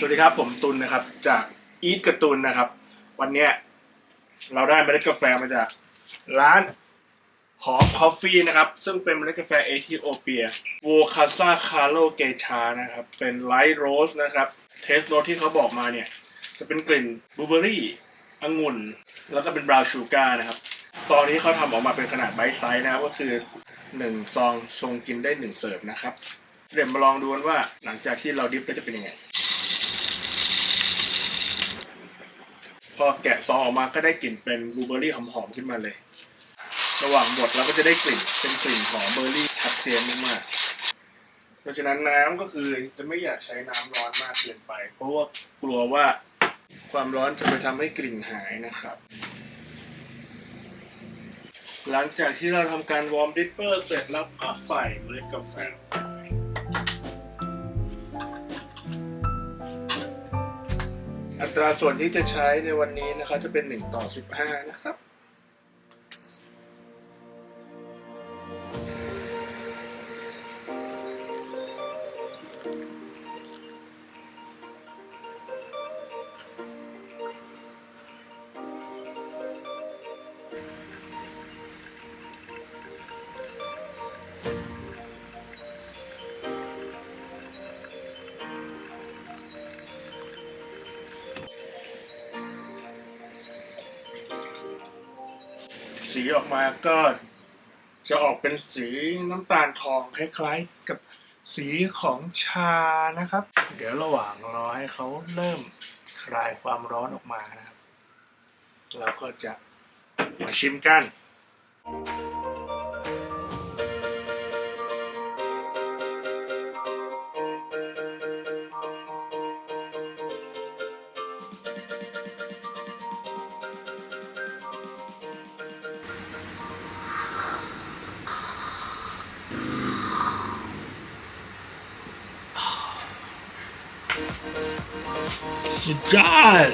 สวัสดีครับ ผมตุลนะครับ จากอีทกร์ตูนนะครับ วันเนี้ยเราได้เมล็ดกาแฟมาจากร้านหอมคอฟฟี่นะครับ ซึ่งเป็นเมล็ดกาแฟเอธิโอเปียโวคาซาคาโลเกชานะครับ เป็นไลท์โรสนะครับเทสโนที่เขาบอกมาเนี่ย จะเป็นกลิ่นบลูเบอรี่องุ่น แล้วก็เป็นบราวน์ชูการ์นะครับซองนี้เขาทำออกมาเป็นขนาดไบต์ไซส์นะครับก็คือหนึ่งซองชงกินได้หนึ่งเสิร์ฟนะครับเดี๋ยวมาลองดูกันว่าหลังจากที่เราดิฟก็จะเป็นยังไง พอ แกะซองออกมาก็ได้กลิ่นเป็นบลูเบอร์รี่หอมๆขึ้นมาเลย ระหว่างบดเราก็จะได้กลิ่นเป็นกลิ่นหอมเบอร์รี่ชัดเจนมากๆเพราะฉะนั้นน้ำก็คือจะไม่อยากใช้น้ำร้อนมากเกินไป เพราะว่ากลัวว่าความร้อนจะไปทำให้กลิ่นหายนะครับ หลังจากที่เราทำการวอร์มดิปเปอร์เสร็จแล้วก็ใส่เมล็ดกาแฟ ตราส่วนที่จะใช้ในวันนี้นะครับจะเป็น 1 ต่อ 15 นะครับ สีออกมาก็จะออกเป็นสีน้ำตาลทองคล้ายๆ กับสีของชานะครับ เดี๋ยวระหว่างรอให้เขาเริ่มคลายความร้อนออกมานะครับ เราก็จะมาชิมกันสุด ยอด